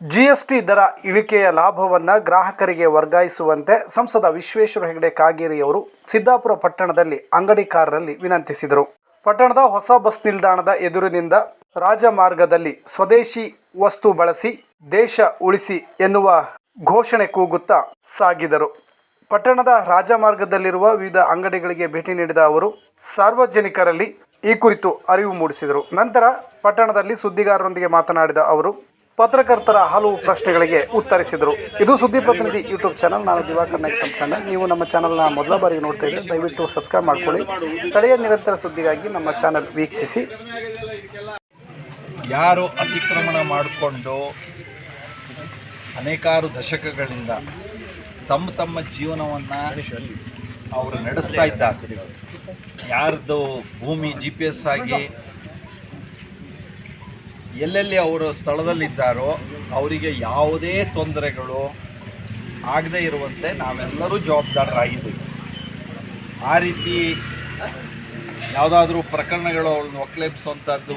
GST ದರ ಇಳಿಕೆಯ ಲಾಭವನ್ನು ಗ್ರಾಹಕರಿಗೆ ವರ್ಗಾಯಿಸುವಂತೆ ಸಂಸದ ವಿಶ್ವೇಶ್ವರ ಹೆಗಡೆ ಕಾಗೇರಿಯವರು ಸಿದ್ದಾಪುರ ಪಟ್ಟಣದಲ್ಲಿ ಅಂಗಡಿಕಾರರಲ್ಲಿ ವಿನಂತಿಸಿದರು. ಪಟ್ಟಣದ ಹೊಸ ಬಸ್ ನಿಲ್ದಾಣದ ಎದುರಿನಿಂದ ರಾಜಮಾರ್ಗದಲ್ಲಿ ಸ್ವದೇಶಿ ವಸ್ತು ಬಳಸಿ ದೇಶ ಉಳಿಸಿ ಎನ್ನುವ ಘೋಷಣೆ ಕೂಗುತ್ತಾ ಸಾಗಿದರು. ಪಟ್ಟಣದ ರಾಜಮಾರ್ಗದಲ್ಲಿರುವ ವಿವಿಧ ಅಂಗಡಿಗಳಿಗೆ ಭೇಟಿ ನೀಡಿದ ಅವರು, ಸಾರ್ವಜನಿಕರಲ್ಲಿ ಈ ಕುರಿತು ಅರಿವು ಮೂಡಿಸಿದರು. ನಂತರ ಪಟ್ಟಣದಲ್ಲಿ ಸುದ್ದಿಗಾರರೊಂದಿಗೆ ಮಾತನಾಡಿದ ಅವರು ಪತ್ರಕರ್ತರ ಹಲವು ಪ್ರಶ್ನೆಗಳಿಗೆ ಉತ್ತರಿಸಿದರು. ಇದು ಸುದ್ದಿ ಪ್ರತಿನಿಧಿ ಯೂಟ್ಯೂಬ್ ಚಾನಲ್. ನಾನು ದಿವಾಕರ್ ನಾಯ್ಕ ನೀವು ನಮ್ಮ ಚಾನಲ್ನ ಮೊದಲ ಬಾರಿಗೆ ನೋಡ್ತಾ ಇದ್ದರೆ ದಯವಿಟ್ಟು ಸಬ್ಸ್ಕ್ರೈಬ್ ಮಾಡ್ಕೊಳ್ಳಿ. ಸ್ಥಳೀಯ ನಿರಂತರ ಸುದ್ದಿಗಾಗಿ ನಮ್ಮ ಚಾನಲ್ ವೀಕ್ಷಿಸಿ. ಯಾರು ಅತಿಕ್ರಮಣ ಮಾಡಿಕೊಂಡು ಅನೇಕಾರು ದಶಕಗಳಿಂದ ತಮ್ಮ ತಮ್ಮ ಜೀವನವನ್ನು ಅವರು ನಡೆಸ್ತಾ ಇದ್ದಾರೆ. ಯಾರ್ದು ಭೂಮಿ ಜಿ ಪಿ ಎಸ್ ಆಗಿ ಎಲ್ಲೆಲ್ಲಿ ಅವರು ಸ್ಥಳದಲ್ಲಿದ್ದಾರೋ ಅವರಿಗೆ ಯಾವುದೇ ತೊಂದರೆಗಳು ಆಗದೇ ಇರುವಂತೆ ನಾವೆಲ್ಲರೂ ಜವಾಬ್ದಾರರಾಗಿದ್ದೀವಿ. ಆ ರೀತಿ ಯಾವುದಾದ್ರೂ ಪ್ರಕರಣಗಳು ಅವ್ರನ್ನ ಒಕ್ಲೇಪಿಸುವಂಥದ್ದು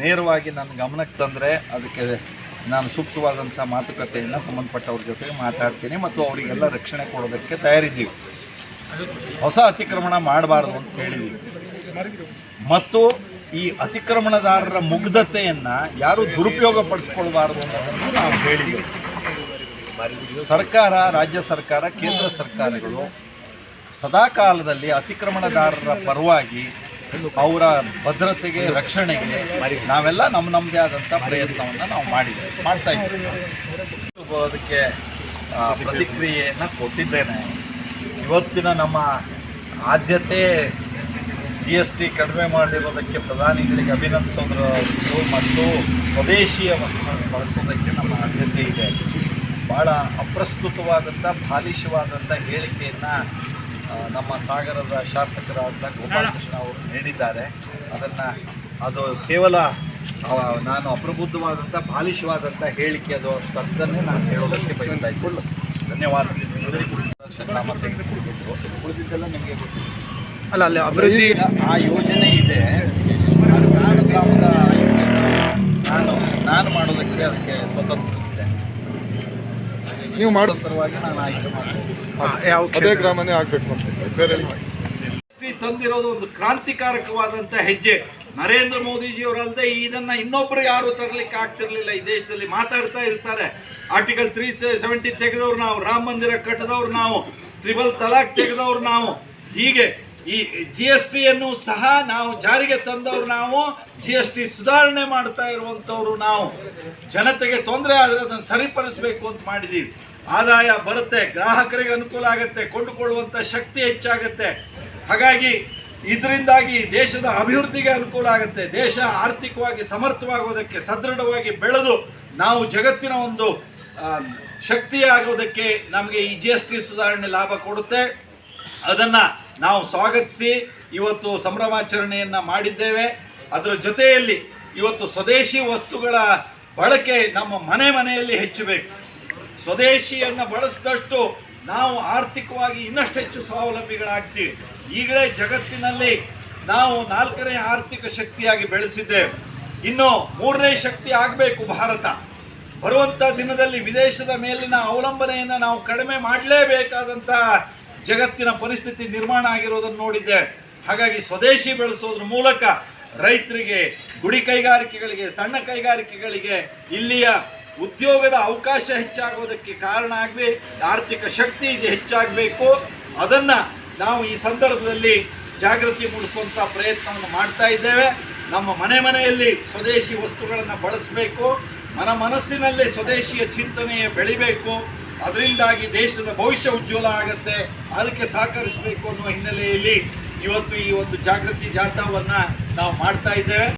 ನೇರವಾಗಿ ನನ್ನ ಗಮನಕ್ಕೆ ತಂದರೆ ಅದಕ್ಕೆ ನಾನು ಸೂಕ್ತವಾದಂಥ ಮಾತುಕತೆಯನ್ನು ಸಂಬಂಧಪಟ್ಟವ್ರ ಜೊತೆಗೆ ಮಾತಾಡ್ತೀನಿ ಮತ್ತು ಅವರಿಗೆಲ್ಲ ರಕ್ಷಣೆ ಕೊಡೋದಕ್ಕೆ ತಯಾರಿದ್ದೀವಿ. ಹೊಸ ಅತಿಕ್ರಮಣ ಮಾಡಬಾರ್ದು ಅಂತ ಹೇಳಿದ್ದೀವಿ. ಮತ್ತು ಈ ಅತಿಕ್ರಮಣದಾರರ ಮುಗ್ಧತೆಯನ್ನು ಯಾರು ದುರುಪಯೋಗ ಪಡಿಸ್ಕೊಳ್ಬಾರ್ದು ಅನ್ನೋದನ್ನು ನಾವು ಹೇಳಿದ್ದೀವಿ. ಸರ್ಕಾರ, ರಾಜ್ಯ ಸರ್ಕಾರ, ಕೇಂದ್ರ ಸರ್ಕಾರಗಳು ಸದಾ ಕಾಲದಲ್ಲಿ ಅತಿಕ್ರಮಣದಾರರ ಪರವಾಗಿ ಅವರ ಭದ್ರತೆಗೆ, ರಕ್ಷಣೆಗೆ ನಾವೆಲ್ಲ ನಮ್ಮ ನಮ್ಮದೇ ಆದಂಥ ಪ್ರಯತ್ನವನ್ನು ನಾವು ಮಾಡಿದ್ದೇವೆ, ಮಾಡ್ತಾ ಇದ್ದೀವಿ. ಅದಕ್ಕೆ ಪ್ರತಿಕ್ರಿಯೆಯನ್ನು ಕೊಟ್ಟಿದ್ದೇನೆ. ಇವತ್ತಿನ ನಮ್ಮ ಆದ್ಯತೆ ಜಿ ಎಸ್ ಟಿ ಕಡಿಮೆ ಮಾಡಿರೋದಕ್ಕೆ ಪ್ರಧಾನಿಗಳಿಗೆ ಅಭಿನಂದಿಸೋದ್ರ ಮತ್ತು ಸ್ವದೇಶಿಯ ವಸ್ತುಗಳನ್ನು ಬಳಸೋದಕ್ಕೆ ನಮ್ಮ ಆದ್ಯತೆ ಇದೆ. ಭಾಳ ಅಪ್ರಸ್ತುತವಾದಂಥ ಬಾಲಿಶವಾದಂಥ ಹೇಳಿಕೆಯನ್ನು ನಮ್ಮ ಸಾಗರದ ಶಾಸಕರಾದ ಗೋಪಾಲಕೃಷ್ಣ ಅವರು ನೀಡಿದ್ದಾರೆ. ಅದನ್ನು ಅದು ಕೇವಲ ನಾನು ಅಪ್ರಬುದ್ಧವಾದಂಥ ಬಾಲಿಶವಾದಂಥ ಹೇಳಿಕೆ ಅದು ಅಂತದ್ದನ್ನೇ ನಾನು ಹೇಳೋದಕ್ಕೆ ಬಯಸ್ತಾ ಇದ್ದು ಧನ್ಯವಾದಗಳು. ತೆಗೆದುಕೊಳ್ಬೇಕು ಉಳಿದಿದ್ದೆಲ್ಲ ನಿಮಗೆ ಗೊತ್ತಿದೆ. ಅಲ್ಲ ಅಲ್ಲಿ ಅಭಿವೃದ್ಧಿ ಆ ಯೋಜನೆ ಇದೆ. ಅದು ನಾನು ಗ್ರಾಮದ ನಾನು ನಾನು ಮಾಡೋದಕ್ಕೆ ಅದಕ್ಕೆ ಸ್ವತಂತ್ರ ಇದೆ ನೀವು ಮಾಡೋ ಪರವಾಗಿ ನಾನು ಆಯ್ಕೆ ಮಾಡ್ತೀನಿ. ಯಾವ ಅದೇ ಗ್ರಾಮನೇ ಆಗ್ಬೇಕು ಅಂತ. ಬೇರೆ ತಂದಿರೋದು ಒಂದು ಕ್ರಾಂತಿಕಾರಕವಾದಂಥ ಹೆಜ್ಜೆ. ನರೇಂದ್ರ ಮೋದಿಜಿಯವರಲ್ಲದೆ ಇದನ್ನ ಇನ್ನೊಬ್ರು ಯಾರು ತರಲಿಕ್ಕೆ ಆಗ್ತಿರ್ಲಿಲ್ಲ. ಈ ದೇಶದಲ್ಲಿ ಮಾತಾಡ್ತಾ ಇರ್ತಾರೆ. ಆರ್ಟಿಕಲ್ ತ್ರೀ ಸೆವೆಂಟಿ ತೆಗೆದವ್ರು ನಾವು. ರಾಮ ಮಂದಿರ ಕಟ್ಟದವ್ರು ನಾವು. ತ್ರಿಬಲ್ ತಲಾಖ್ ತೆಗೆದವ್ರು ನಾವು. ಹೀಗೆ ಈ ಜಿ ಎಸ್ ಟಿಯನ್ನು ಸಹ ನಾವು ಜಾರಿಗೆ ತಂದವರು ನಾವು ಜಿ ಎಸ್ ಟಿ ಸುಧಾರಣೆ ಮಾಡ್ತಾ ಇರುವಂಥವ್ರು ನಾವು. ಜನತೆಗೆ ತೊಂದರೆ ಆದರೆ ಅದನ್ನು ಸರಿಪಡಿಸಬೇಕು ಅಂತ ಮಾಡಿದ್ದೀವಿ ಆದಾಯ ಬರುತ್ತೆ, ಗ್ರಾಹಕರಿಗೆ ಅನುಕೂಲ ಆಗುತ್ತೆ ಕೊಂಡುಕೊಳ್ಳುವಂಥ ಶಕ್ತಿ ಹೆಚ್ಚಾಗುತ್ತೆ. ಹಾಗಾಗಿ ಇದರಿಂದಾಗಿ ದೇಶದ ಅಭಿವೃದ್ಧಿಗೆ ಅನುಕೂಲ ಆಗುತ್ತೆ. ದೇಶ ಆರ್ಥಿಕವಾಗಿ ಸಮರ್ಥವಾಗೋದಕ್ಕೆ, ಸದೃಢವಾಗಿ ಬೆಳೆದು ನಾವು ಜಗತ್ತಿನ ಒಂದು ಶಕ್ತಿ ಶಕ್ತಿಯಾಗೋದಕ್ಕೆ ನಮಗೆ ಈ ಜಿ ಎಸ್ ಟಿ ಸುಧಾರಣೆ ಲಾಭ ಕೊಡುತ್ತೆ. ಅದನ್ನು ನಾವು ಸ್ವಾಗತಿಸಿ ಇವತ್ತು ಸಂಭ್ರಮಾಚರಣೆಯನ್ನು ಮಾಡಿದ್ದೇವೆ. ಅದರ ಜೊತೆಯಲ್ಲಿ ಇವತ್ತು ಸ್ವದೇಶಿ ವಸ್ತುಗಳ ಬಳಕೆ ನಮ್ಮ ಮನೆ ಮನೆಯಲ್ಲಿ ಹೆಚ್ಚಬೇಕು. ಸ್ವದೇಶಿಯನ್ನು ಬಳಸಿದಷ್ಟು ನಾವು ಆರ್ಥಿಕವಾಗಿ ಇನ್ನಷ್ಟು ಹೆಚ್ಚು ಸ್ವಾವಲಂಬಿಗಳಾಗ್ತೀವಿ. ಈಗಲೇ ಜಗತ್ತಿನಲ್ಲಿ ನಾವು ನಾಲ್ಕನೇ ಆರ್ಥಿಕ ಶಕ್ತಿಯಾಗಿ ಬೆಳೆಸಿದ್ದೇವೆ. ಇನ್ನು ಮೂರನೇ ಶಕ್ತಿ ಆಗಬೇಕು ಭಾರತ. ಬರುವಂಥ ದಿನದಲ್ಲಿ ವಿದೇಶದ ಮೇಲಿನ ಅವಲಂಬನೆಯನ್ನು ನಾವು ಕಡಿಮೆ ಮಾಡಲೇಬೇಕಾದಂಥ ಜಗತ್ತಿನ ಪರಿಸ್ಥಿತಿ ನಿರ್ಮಾಣ ಆಗಿರೋದನ್ನು ನೋಡಿದ್ದೆ. ಹಾಗಾಗಿ ಸ್ವದೇಶಿ ಬೆಳೆಸೋದ್ರ ಮೂಲಕ ರೈತರಿಗೆ, ಗುಡಿ ಕೈಗಾರಿಕೆಗಳಿಗೆ, ಸಣ್ಣ ಕೈಗಾರಿಕೆಗಳಿಗೆ ಇಲ್ಲಿಯ ಉದ್ಯೋಗದ ಅವಕಾಶ ಹೆಚ್ಚಾಗೋದಕ್ಕೆ ಕಾರಣ ಆಗಲಿ ಆರ್ಥಿಕ ಶಕ್ತಿ ಇದು ಹೆಚ್ಚಾಗಬೇಕು. ಅದನ್ನು ನಾವು ಈ ಸಂದರ್ಭದಲ್ಲಿ ಜಾಗೃತಿ ಮೂಡಿಸುವಂಥ ಪ್ರಯತ್ನವನ್ನು ಮಾಡ್ತಾ ಇದ್ದೇವೆ. ನಮ್ಮ ಮನೆ ಮನೆಯಲ್ಲಿ ಸ್ವದೇಶಿ ವಸ್ತುಗಳನ್ನು ಬಳಸಬೇಕು. ಮನ ಮನಸ್ಸಿನಲ್ಲಿ ಸ್ವದೇಶಿಯ ಚಿಂತನೆಯ ಬೆಳಿಬೇಕು. ಅದರಿಂದಾಗಿ ದೇಶದ ಭವಿಷ್ಯ ಉಜ್ವಲ ಆಗುತ್ತೆ. ಅದಕ್ಕೆ ಸಹಕರಿಸಬೇಕು ಅನ್ನುವ ಹಿನ್ನೆಲೆಯಲ್ಲಿ ಇವತ್ತು ಈ ಒಂದು ಜಾಗೃತಿ ಜಾಥಾವನ್ನು ನಾವು ಮಾಡ್ತಾ ಇದ್ದೇವೆ.